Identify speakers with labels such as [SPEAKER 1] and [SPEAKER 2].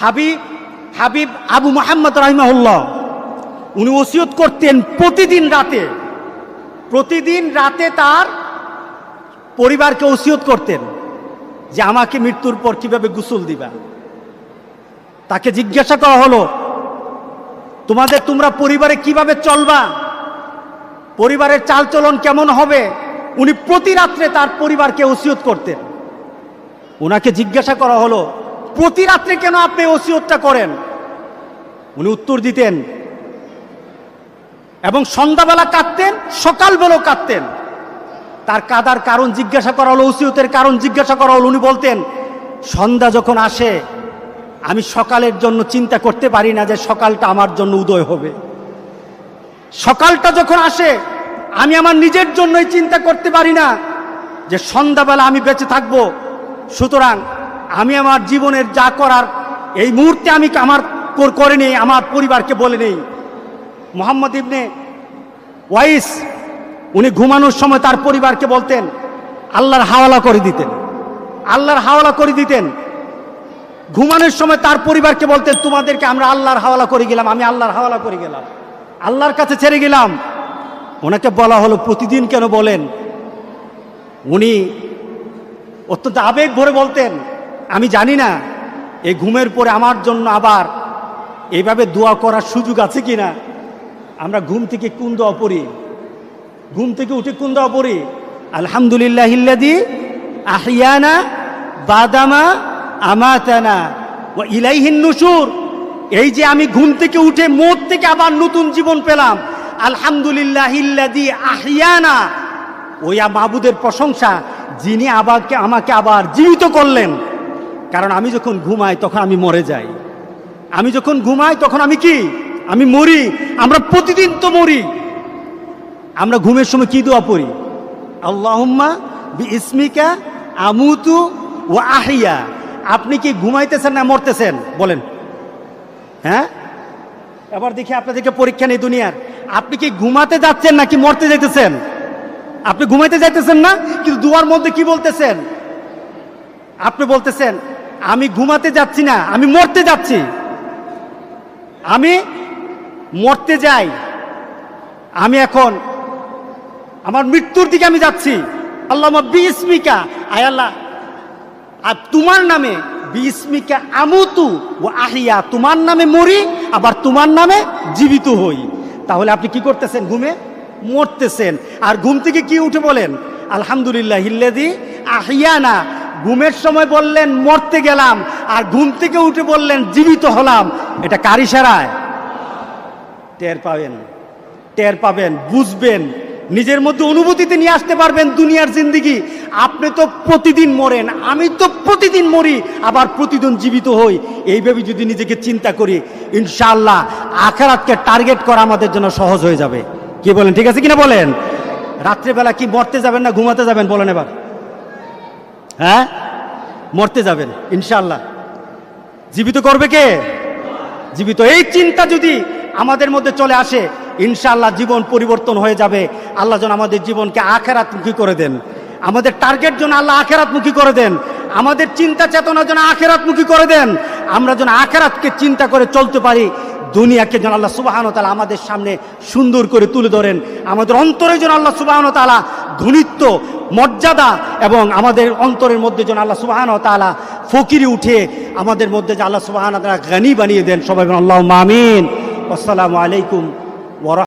[SPEAKER 1] হাবিব হাবিব আবু মোহাম্মদ রাহিমাহুল্লাহ, উনি ওসিয়ত করতেন প্রতিদিন রাতে। প্রতিদিন রাতে তার পরিবারকে ওসিয়ত করতেন যে আমাকে মৃত্যুর পর কীভাবে গুসল দিবা। তাকে জিজ্ঞাসা করা হলো, তোমাদের তোমরা পরিবারে কীভাবে চলবা? পরিবারের চালচলন কেমন হবে? উনি প্রতি রাত্রে তার পরিবারকে ওসিয়ত করতেন। ওনাকে জিজ্ঞাসা করা হলো প্রতি রাত্রে কেন আপনি ওসিয়তটা করেন? উনি উত্তর দিতেন, এবং সন্ধ্যাবেলা কাঁদতেন, সকালবেলাও কাঁদতেন। তার কাদার কারণ জিজ্ঞাসা করা হলো, ওসিয়তের কারণ জিজ্ঞাসা করা হলো, উনি বলতেন, সন্ধ্যা যখন আসে, আমি সকালের জন্য চিন্তা করতে পারি না যে সকালটা আমার জন্য উদয় হবে। সকালটা যখন আসে, আমি আমার নিজের জন্যই চিন্তা করতে পারি না যে সন্ধ্যাবেলা আমি বেঁচে থাকব। সুতরাং আমি আমার জীবনের যা করার, এই মুহূর্তে আমি আমার কর- নেই, আমার পরিবারকে বলে নেই। মোহাম্মদ ইবনে ওয়াইস, উনি ঘুমানোর সময় তার পরিবারকে বলতেন, আল্লাহর হাওয়ালা করে দিতেন। আল্লাহর হাওয়ালা করে দিতেন। ঘুমানোর সময় তার পরিবারকে বলতেন, তোমাদেরকে আমরা আল্লাহর হাওয়ালা করে গেলাম, আমি আল্লাহর হাওয়ালা করে গেলাম। আল্লাহর কাছে ছেড়ে গেলাম। ওনাকে বলা হলো, প্রতিদিন কেন বলেন? উনি অত্যন্ত আবেগ ভরে বলতেন আমি জানি না, এই ঘুমের পরে আমার জন্য আবার এইভাবে দোয়া করার সুযোগ আছে কি না? আমরা ঘুম থেকে কোন দোয়া পড়ি? ঘুম থেকে উঠে কোন দোয়া পড়ি? আলহামদুলিল্লাহ ইল্লাদি আহিয়ানা বাদামা আমাতানা ও ইলাইহিন নুসুর এই যে আমি ঘুম থেকে উঠে মোট থেকে আবার নতুন জীবন পেলাম। আলহামদুলিল্লাহ ইল্লাদি আহিয়ানা ওই মাবুদের প্রশংসা, যিনি আবারকে আমাকে আবার জীবিত করলেন। কারণ আমি যখন ঘুমাই, তখন আমি মরে যাই। আমি যখন ঘুমাই, তখন আমি কি? আমি মরি। আমরা প্রতিদিন তো মরি। আমরা ঘুমের সময় কি দোয়া পড়ি? আল্লাহুম্মা ইসমিকা আমুতু ও আহিয়া। আপনি কি ঘুমাইতেছেন না মরতেছেন? বলেন। হ্যাঁ? এবার দেখি আপনাদেরকে পরীক্ষা নেই দুনিয়ার। আপনি কি ঘুমাতে যাচ্ছেন নাকি মরতে যাইতেছেন? আপনি ঘুমাইতে যাইতেছেন না, কিন্তু দুয়ার মধ্যে কি বলতেছেন? আপনি বলতেছেন আমি ঘুমাতে যাচ্ছি না, আমি মরতে যাচ্ছি। আমি মরতে যাই। আমি এখন আমার মৃত্যুর দিকে আমি যাচ্ছি। আল্লাহ বিস্মিকা আয় আল্লাহ। আর তোমার নামে বিস্মিকা আমুতু ও আহিয়া। তোমার নামে মরি, আবার তোমার নামে জীবিত হই। তাহলে আপনি কি করতেছেন ঘুমে? মরতেছেন। আর ঘুম থেকে কি উঠে বলেন? আলহামদুলিল্লাহ হিল্লেদি আহিয়ানা ঘুমের সময় বললেন, মরতে গেলাম। আর ঘুম থেকে উঠে বললেন, জীবিত হলাম। এটা কার ইশারায়? টের পাবেন টের পাবেন, বুঝবেন। নিজের মধ্যে অনুভূতিতে নিয়ে আসতে পারবেন দুনিয়ার জিন্দিগি। আপনি তো প্রতিদিন মরেন, আমি তো প্রতিদিন মরি, আবার প্রতিদিন জীবিত হই। এইভাবে যদি নিজেকে চিন্তা করি, ইনশাআল্লাহ আখারাতকে টার্গেট করা আমাদের জন্য সহজ হয়ে যাবে। কি বলেন, ঠিক আছে কিনা বলেন? রাত্রেবেলা কি মরতে যাবেন না ঘুমাতে যাবেন? বলেন এবার। হ্যাঁ? মরতে যাবেন ইনশাল্লাহ জীবিত করবে কে? জীবিত। এই চিন্তা যদি আমাদের মধ্যে চলে আসে, ইনশাআল্লাহ জীবন পরিবর্তন হয়ে যাবে। আল্লাহ যেন আমাদের জীবনকে আখেরাতমুখী করে দেন। আমাদের টার্গেট যেন আল্লাহ আখেরাতমুখী করে দেন। আমাদের চিন্তা চেতনা যেন আখেরাতমুখী করে দেন। আমরা যেন আখেরাতকে চিন্তা করে চলতে পারি। দুনিয়াকে যেন আল্লাহ সুবাহন তালা আমাদের সামনে সুন্দর করে তুলে ধরেন। আমাদের অন্তরে যেন আল্লাহ সুবাহন তালা ধনিত্ব মর্যাদা এবং আমাদের অন্তরের মধ্যে যেন আল্লাহ সুবাহান তালা ফকিরি উঠে আমাদের মধ্যে যে আল্লাহ সুবাহান তালা গানি বানিয়ে দেন সবাই আল্লাহ মামিন আসসালামু আলাইকুম ওরা